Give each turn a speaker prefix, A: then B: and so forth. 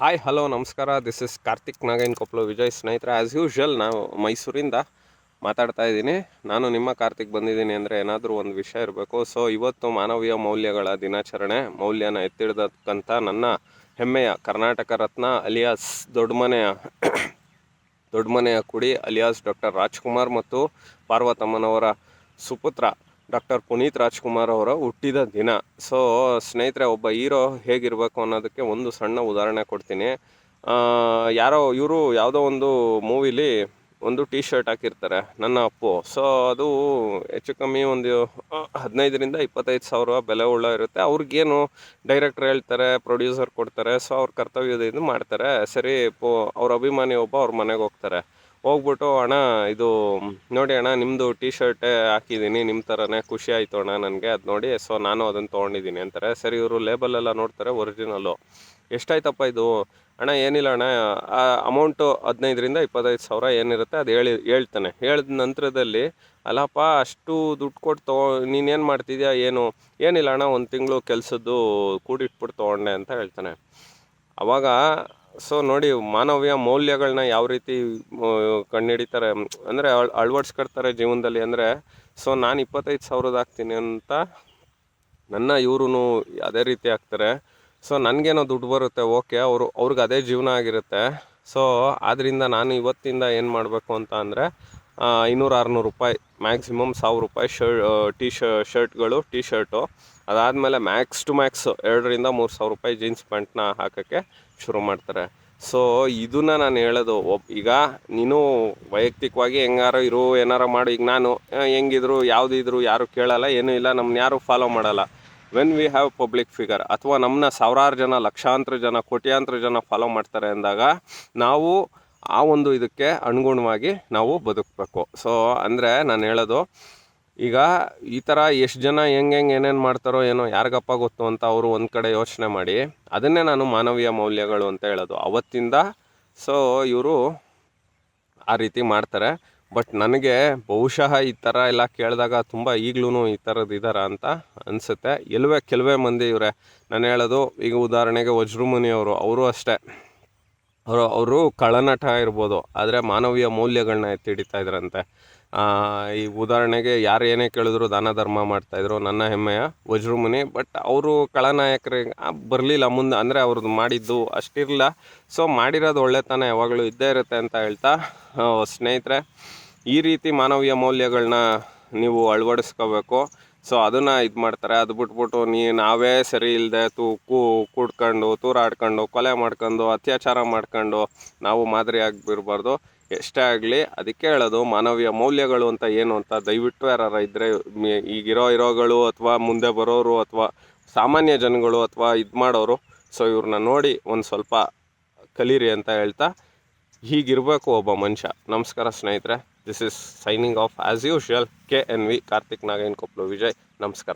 A: Hi hello ನಮಸ್ಕಾರ. This is Karthik Nagen Koppal Vijay ಸ್ನೇಹಿತರೆ as usual ನಾವು ಮೈಸೂರಿಂದ ಮಾತಾಡ್ತಾ ಇದ್ದೀನಿ. ನಾನು ನಿಮ್ಮ ಕಾರ್ತಿಕ್ ಬಂದಿದ್ದೀನಿ ಅಂದರೆ ಏನಾದರೂ ಒಂದು ವಿಷಯ ಇರಬೇಕು. ಸೊ ಇವತ್ತು ಮಾನವೀಯ ಮೌಲ್ಯಗಳ ದಿನಾಚರಣೆ, ಮೌಲ್ಯನ ಎತ್ತಿಡ್ದಕ್ಕಂಥ ನನ್ನ ಹೆಮ್ಮೆಯ ಕರ್ನಾಟಕ ರತ್ನ ಅಲಿಯಾಸ್ ದೊಡ್ಡಮನೆಯ ದೊಡ್ಡಮನೆಯ ಕುಡಿ ಅಲಿಯಾಸ್ ಡಾಕ್ಟರ್ ರಾಜ್ಕುಮಾರ್ ಮತ್ತು ಪಾರ್ವತಮ್ಮನವರ ಸುಪುತ್ರ ಡಾಕ್ಟರ್ ಪುನೀತ್ ರಾಜ್ಕುಮಾರ್ ಅವರ ಹುಟ್ಟಿದ ದಿನ. ಸೊ ಸ್ನೇಹಿತರೆ, ಒಬ್ಬ ಹೀರೋ ಹೇಗಿರಬೇಕು ಅನ್ನೋದಕ್ಕೆ ಒಂದು ಸಣ್ಣ ಉದಾಹರಣೆ ಕೊಡ್ತೀನಿ. ಯಾರೋ, ಇವರು ಯಾವುದೋ ಒಂದು ಮೂವಿಲಿ ಒಂದು ಟೀ ಶರ್ಟ್ ಹಾಕಿರ್ತಾರೆ, ನನ್ನ ಅಪ್ಪು. ಸೊ ಅದು ಹೆಚ್ಚು ಕಮ್ಮಿ ಒಂದು ಹದಿನೈದರಿಂದ ಇಪ್ಪತ್ತೈದು ಸಾವಿರ ಬೆಲೆ ಉಳ್ಳ ಇರುತ್ತೆ. ಅವ್ರಿಗೇನು ಡೈರೆಕ್ಟ್ರ್ ಹೇಳ್ತಾರೆ, ಪ್ರೊಡ್ಯೂಸರ್ ಕೊಡ್ತಾರೆ, ಸೊ ಅವ್ರ ಕರ್ತವ್ಯದ ಇದು ಮಾಡ್ತಾರೆ. ಸರಿ, ಪೋ, ಅವ್ರ ಅಭಿಮಾನಿ ಒಬ್ಬ ಅವ್ರ ಮನೆಗೆ ಹೋಗ್ತಾರೆ. ಹೋಗ್ಬಿಟ್ಟು ಅಣ್ಣ, ಇದು ನೋಡಿ ಅಣ್ಣ ನಿಮ್ಮದು ಟೀ ಶರ್ಟೇ ಹಾಕಿದ್ದೀನಿ ನಿಮ್ಮ ಥರನೇ ಖುಷಿ ಆಯಿತು ಅಣ್ಣ ನನಗೆ, ಅದು ನೋಡಿ ಸೊ ನಾನು ಅದನ್ನು ತೊಗೊಂಡಿದ್ದೀನಿ ಅಂತಾರೆ. ಸರಿ, ಇವರು ಲೇಬಲೆಲ್ಲ ನೋಡ್ತಾರೆ ಒರಿಜಿನಲ್ಲು ಎಷ್ಟಾಯ್ತಪ್ಪ ಇದು? ಅಣ್ಣ, ಏನಿಲ್ಲ ಅಣ್ಣ, ಆ ಅಮೌಂಟು ಹದಿನೈದರಿಂದ ಇಪ್ಪತ್ತೈದು ಸಾವಿರ ಏನಿರುತ್ತೆ, ಅದು ಹೇಳಿ, ಹೇಳ್ತಾನೆ. ಹೇಳಿದ ನಂತರದಲ್ಲಿ, ಅಲ್ಲಪ್ಪ, ಅಷ್ಟು ದುಡ್ಡು ಕೊಟ್ಟು ತಗೋ ನೀನೇನು ಮಾಡ್ತಿದ್ಯಾ, ಏನು? ಏನಿಲ್ಲ ಅಣ್ಣ, ಒಂದು ತಿಂಗಳು ಕೆಲಸದ್ದು ಕೂಡಿಟ್ಬಿಟ್ಟು ತೊಗೊಂಡೆ ಅಂತ ಹೇಳ್ತಾನೆ. ಅವಾಗ ಸೊ ನೋಡಿ, ಮಾನವೀಯ ಮೌಲ್ಯಗಳನ್ನ ಯಾವ ರೀತಿ ಕಣ್ಣಿಡಿತಾರೆ, ಅಂದರೆ ಅಳ್ ಜೀವನದಲ್ಲಿ ಅಂದರೆ ಸೊ ನಾನು ಇಪ್ಪತ್ತೈದು ಸಾವಿರದ ಹಾಕ್ತೀನಿ ಅಂತ ನನ್ನ ಇವ್ರೂ ಅದೇ ರೀತಿ ಆಗ್ತಾರೆ ಸೊ ನನಗೇನೋ ದುಡ್ಡು ಬರುತ್ತೆ, ಓಕೆ, ಅವರು, ಅವ್ರಿಗೆ ಅದೇ ಜೀವನ ಆಗಿರುತ್ತೆ. ಸೊ ಆದ್ದರಿಂದ ನಾನು ಇವತ್ತಿಂದ ಏನು ಮಾಡಬೇಕು ಅಂತ ಅಂದರೆ ಐನೂರು ಆರುನೂರು ರೂಪಾಯಿ ಮ್ಯಾಕ್ಸಿಮಮ್ ಸಾವಿರ ರೂಪಾಯಿ ಶರ್ಟ್ ಟೀ ಶರ್ಟ್ಗಳು ಟಿ ಶರ್ಟು ಅದಾದಮೇಲೆ ಮ್ಯಾಕ್ಸ್ ಟು ಮ್ಯಾಕ್ಸ್ ಎರಡರಿಂದ ಮೂರು ಸಾವಿರ ರೂಪಾಯಿ ಜೀನ್ಸ್ ಪ್ಯಾಂಟ್ನ ಹಾಕೋಕ್ಕೆ ಶುರು ಮಾಡ್ತಾರೆ. ಸೊ ಇದನ್ನು ನಾನು ಹೇಳೋದು, ಒಬ್, ಈಗ ನೀನು ವೈಯಕ್ತಿಕವಾಗಿ ಹೆಂಗಾರು ಇರು, ಏನಾರು ಮಾಡು, ಈಗ ನಾನು ಹೆಂಗಿದ್ರು ಯಾವುದಿದ್ರು ಯಾರು ಕೇಳಲ್ಲ, ಏನೂ ಇಲ್ಲ ನಮ್ಮನ್ನ ಯಾರು ಫಾಲೋ ಮಾಡಲ್ಲ. When we have public figure ಅಥವಾ ನಮ್ಮನ್ನ ಸಾವಿರಾರು ಜನ, ಲಕ್ಷಾಂತರ ಜನ, ಕೋಟ್ಯಾಂತರ ಜನ ಫಾಲೋ ಮಾಡ್ತಾರೆ ಅಂದಾಗ, ನಾವು ಆ ಒಂದು ಇದಕ್ಕೆ ಅನುಗುಣವಾಗಿ ನಾವು ಬದುಕಬೇಕು. ಸೊ ಅಂದರೆ ನಾನು ಹೇಳೋದು, ಈಗ ಈ ಥರ ಎಷ್ಟು ಜನ ಹೆಂಗೆ ಹೆಂಗೆ ಏನೇನು ಮಾಡ್ತಾರೋ ಏನೋ ಯಾರಿಗಪ್ಪ ಗೊತ್ತು ಅಂತ ಅವರು ಒಂದು ಕಡೆ ಯೋಚನೆ ಮಾಡಿ, ಅದನ್ನೇ ನಾನು ಮಾನವೀಯ ಮೌಲ್ಯಗಳು ಅಂತ ಹೇಳೋದು. ಅವತ್ತಿಂದ ಸೊ ಇವರು ಆ ರೀತಿ ಮಾಡ್ತಾರೆ. ಬಟ್ ನನಗೆ ಬಹುಶಃ ಈ ಥರ ಎಲ್ಲ ಕೇಳಿದಾಗ ತುಂಬ ಈಗಲೂ ಈ ಥರದ್ದು ಇದ್ದಾರ ಅಂತ ಅನಿಸುತ್ತೆ. ಎಲ್ವೇ, ಕೆಲವೇ ಮಂದಿ ಇವರೇ. ನಾನು ಹೇಳೋದು, ಈಗ ಉದಾಹರಣೆಗೆ ವಜ್ರಮುನಿಯವರು, ಅವರು ಅಷ್ಟೇ. ಅವರು ಅವರು ಕಳನಟ ಇರ್ಬೋದು, ಆದರೆ ಮಾನವೀಯ ಮೌಲ್ಯಗಳನ್ನ ಎತ್ತಿ ಹಿಡಿತಾ ಇದ್ರಂತೆ. ಈ ಉದಾಹರಣೆಗೆ ಯಾರು ಏನೇ ಕೇಳಿದ್ರು ದಾನ ಧರ್ಮ ಮಾಡ್ತಾಯಿದ್ರು ನನ್ನ ಹೆಮ್ಮೆಯ ವಜ್ರಮುನಿ, ಬಟ್ ಅವರು ಕಳನಾಯಕರಿಗೆ ಬರಲಿಲ್ಲ ಮುಂದೆ, ಅಂದರೆ ಅವ್ರದ್ದು ಮಾಡಿದ್ದು ಅಷ್ಟಿರಲಿಲ್ಲ. ಸೊ ಮಾಡಿರೋದು ಒಳ್ಳೆತನ ಯಾವಾಗಲೂ ಇದ್ದೇ ಇರುತ್ತೆ ಅಂತ ಹೇಳ್ತಾ ಸ್ನೇಹಿತರೆ, ಈ ರೀತಿ ಮಾನವೀಯ ಮೌಲ್ಯಗಳನ್ನ ನೀವು ಅಳವಡಿಸ್ಕೋಬೇಕು. ಸೊ ಅದನ್ನು ಇದು ಮಾಡ್ತಾರೆ. ಅದು ಬಿಟ್ಬಿಟ್ಟು ನೀ ನಾವೇ ಸರಿ ಇಲ್ಲದೆ ತೂ ಕೂ ಕೂಡ್ಕೊಂಡು, ತೂರಾಡ್ಕೊಂಡು, ಕೊಲೆ ಮಾಡ್ಕೊಂಡು, ಅತ್ಯಾಚಾರ ಮಾಡ್ಕೊಂಡು ನಾವು ಮಾದರಿಯಾಗಿ ಬಿರಬಾರ್ದು ಎಷ್ಟೇ ಆಗಲಿ ಅದಕ್ಕೆ ಹೇಳೋದು ಮಾನವೀಯ ಮೌಲ್ಯಗಳು ಅಂತ ಏನು ಅಂತ ದಯವಿಟ್ಟು ಯಾರು ಇದ್ದರೆ ಈಗಿರೋ ಇರೋಗಳು ಅಥವಾ ಮುಂದೆ ಬರೋರು ಅಥವಾ ಸಾಮಾನ್ಯ ಜನಗಳು ಅಥವಾ ಇದು ಮಾಡೋರು, ಸೊ ಇವ್ರನ್ನ ನೋಡಿ ಒಂದು ಸ್ವಲ್ಪ ಕಲೀರಿ ಅಂತ ಹೇಳ್ತಾ, ಹೀಗಿರಬೇಕು ಒಬ್ಬ ಮನುಷ್ಯ. ನಮಸ್ಕಾರ ಸ್ನೇಹಿತರೆ. This is signing off as usual K N V Karthik Nagen Koppal Vijay ನಮಸ್ಕಾರ